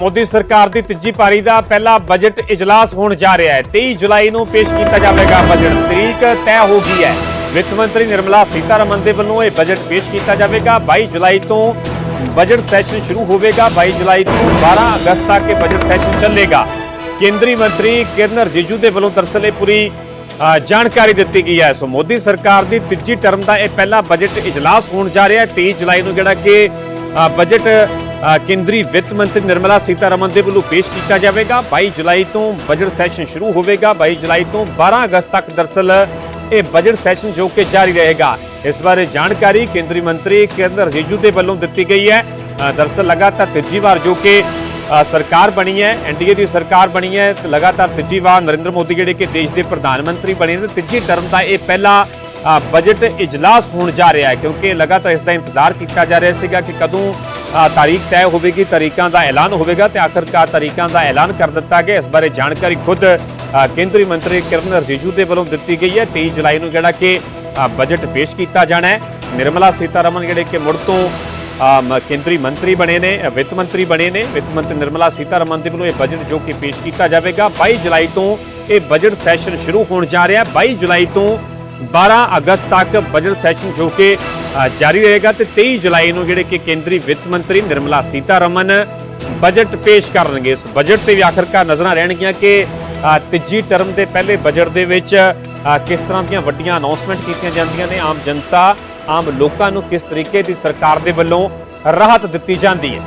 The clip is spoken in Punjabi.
ਮੋਦੀ ਸਰਕਾਰ ਦੀ ਤੀਜੀ ਪਾਰੀ ਦਾ ਪਹਿਲਾ ਬਜਟ ਇਜਲਾਸ ਹੋਣ ਜਾ ਰਿਹਾ ਹੈ। 23 ਜੁਲਾਈ ਨੂੰ ਪੇਸ਼ ਕੀਤਾ ਜਾਵੇਗਾ ਬਜਟ। ਤਰੀਕ ਤੈਅ ਹੋ ਗਈ ਹੈ। ਵਿੱਤ ਮੰਤਰੀ ਨਿਰਮਲਾ ਸੀਤਾਰਮਨ ਦੇ ਵੱਲੋਂ ਇਹ ਬਜਟ ਪੇਸ਼ ਕੀਤਾ ਜਾਵੇਗਾ। 22 ਜੁਲਾਈ ਤੋਂ ਬਜਟ ਸੈਸ਼ਨ ਸ਼ੁਰੂ ਹੋਵੇਗਾ। 22 ਜੁਲਾਈ ਤੋਂ 12 ਅਗਸਤ ਤੱਕ ਇਹ ਬਜਟ ਸੈਸ਼ਨ ਚੱਲੇਗਾ। ਕੇਂਦਰੀ ਮੰਤਰੀ ਕਿਰਨ ਰਿਜੀਜੂ ਦੇ ਵੱਲੋਂ ਦਰਅਸਲ ਇਹ ਪੂਰੀ ਜਾਣਕਾਰੀ ਦਿੱਤੀ ਗਈ ਹੈ। ਸੋ ਮੋਦੀ ਸਰਕਾਰ ਦੀ ਤੀਜੀ ਟਰਮ ਦਾ ਇਹ ਪਹਿਲਾ ਬਜਟ ਇਜਲਾਸ ਹੋਣ ਜਾ ਰਿਹਾ ਹੈ। 23 ਜੁਲਾਈ ਨੂੰ ਜਿਹੜਾ ਕਿ ਬਜਟ ਕੇਂਦਰੀ ਵਿੱਤ ਮੰਤਰੀ ਨਿਰਮਲਾ ਸੀਤਾਰਮਨ ਦੇ ਵੱਲੋਂ ਪੇਸ਼ ਕੀਤਾ ਜਾਵੇਗਾ। 22 ਜੁਲਾਈ ਤੋਂ ਬਜਟ ਸੈਸ਼ਨ ਸ਼ੁਰੂ ਹੋਵੇਗਾ। 22 ਜੁਲਾਈ ਤੋਂ 12 ਅਗਸਤ ਤੱਕ ਦਰਅਸਲ ਇਹ ਬਜਟ ਸੈਸ਼ਨ ਜੋ ਕਿ ਜਾਰੀ ਰਹੇਗਾ। ਇਸ ਬਾਰੇ ਜਾਣਕਾਰੀ ਕੇਂਦਰੀ ਮੰਤਰੀ ਕਿਰਨ ਰਿਜੀਜੂ ਦੇ ਵੱਲੋਂ ਦਿੱਤੀ ਗਈ ਹੈ। ਅ, ਦਰਅਸਲ ਲਗਾਤਾਰ ਤੀਜੀ ਵਾਰ ਜੋ ਕਿ ਸਰਕਾਰ ਬਣੀ ਹੈ ਐਨਡੀਏ ਦੀ ਸਰਕਾਰ ਬਣੀ ਹੈ ਲਗਾਤਾਰ ਤੀਜੀ ਵਾਰ ਨਰਿੰਦਰ ਮੋਦੀ ਜਿਹੜੇ ਕਿ ਦੇਸ਼ ਦੇ ਪ੍ਰਧਾਨ ਮੰਤਰੀ ਬਣੇ ਨੇ ਤੀਜੀ ਟਰਮ ਦਾ ਇਹ ਪਹਿਲਾ ਬਜਟ ਇਜਲਾਸ ਹੋਣ ਜਾ ਰਿਹਾ ਹੈ ਕਿਉਂਕਿ ਲਗਾਤਾਰ ਇਸ ਦਾ ਇੰਤਜ਼ਾਰ ਕੀਤਾ ਜਾ ਰਿਹਾ ਸੀਗਾ ਕਿ ਕਦੋਂ ਤਾਰੀਖ ਤੈਅ ਹੋਵੇਗੀ ਤਾਰੀਖਾਂ ਦਾ ਐਲਾਨ ਹੋਵੇਗਾ ਤੇ ਆਖਰਕਾਰ ਤਰੀਕਾਂ ਦਾ ਐਲਾਨ ਕਰ ਦਿੱਤਾ ਗਿਆ। ਇਸ ਬਾਰੇ ਜਾਣਕਾਰੀ ਖੁਦ ਕੇਂਦਰੀ ਮੰਤਰੀ ਕਿਰਨ ਰਿਜੀਜੂ ਦੇ ਵੱਲੋਂ ਦਿੱਤੀ ਗਈ ਹੈ। 23 ਜੁਲਾਈ ਨੂੰ ਜਿਹੜਾ ਕਿ ਬਜਟ ਪੇਸ਼ ਕੀਤਾ ਜਾਣਾ ਹੈ। ਨਿਰਮਲਾ ਸੀਤਾਰਮਨ ਜਿਹੜੇ ਕਿ ਮੁੜ ਤੋਂ ਕੇਂਦਰੀ ਮੰਤਰੀ ਬਣੇ ਨੇ ਵਿੱਤ ਮੰਤਰੀ ਬਣੇ ਨੇ। ਵਿੱਤ ਮੰਤਰੀ ਨਿਰਮਲਾ ਸੀਤਾਰਮਨ ਦੇ ਵੱਲੋਂ ਇਹ ਬਜਟ ਜੋ ਕਿ ਪੇਸ਼ ਕੀਤਾ ਜਾਵੇਗਾ 22 ਜੁਲਾਈ ਤੋਂ ਇਹ ਬਜਟ ਸੈਸ਼ਨ ਸ਼ੁਰੂ ਹੋਣ ਜਾ ਰਿਹਾ ਹੈ। 22 ਜੁਲਾਈ ਤੋਂ 12 ਅਗਸਤ ਤੱਕ ਬਜਟ ਸੈਸ਼ਨ ਜੋ ਕਿ ਜਾਰੀ ਰਹੇਗਾ ਤੇ 23 ਜੁਲਾਈ ਨੂੰ ਜਿਹੜੇ ਕਿ ਕੇਂਦਰੀ ਵਿੱਤ ਮੰਤਰੀ ਨਿਰਮਲਾ ਸੀਤਾਰਮਨ ਬਜਟ ਪੇਸ਼ ਕਰਨਗੇ। ਇਸ ਬਜਟ ਤੇ ਵੀ ਆਖਰਕਾਰ ਨਜ਼ਰਾਂ ਰਹਿਣਗੀਆਂ ਕਿ ਤੀਜੀ ਟਰਮ ਦੇ ਪਹਿਲੇ ਬਜਟ ਦੇ ਵਿੱਚ ਕਿਸ ਤਰ੍ਹਾਂ ਦੀਆਂ ਵੱਡੀਆਂ ਅਨਾਉਂਸਮੈਂਟ ਕੀਤੀਆਂ ਜਾਂਦੀਆਂ ਨੇ, ਆਮ ਜਨਤਾ, ਆਮ ਲੋਕਾਂ ਨੂੰ ਕਿਸ ਤਰੀਕੇ ਦੀ ਸਰਕਾਰ ਦੇ ਵੱਲੋਂ ਰਾਹਤ ਦਿੱਤੀ ਜਾਂਦੀ ਹੈ।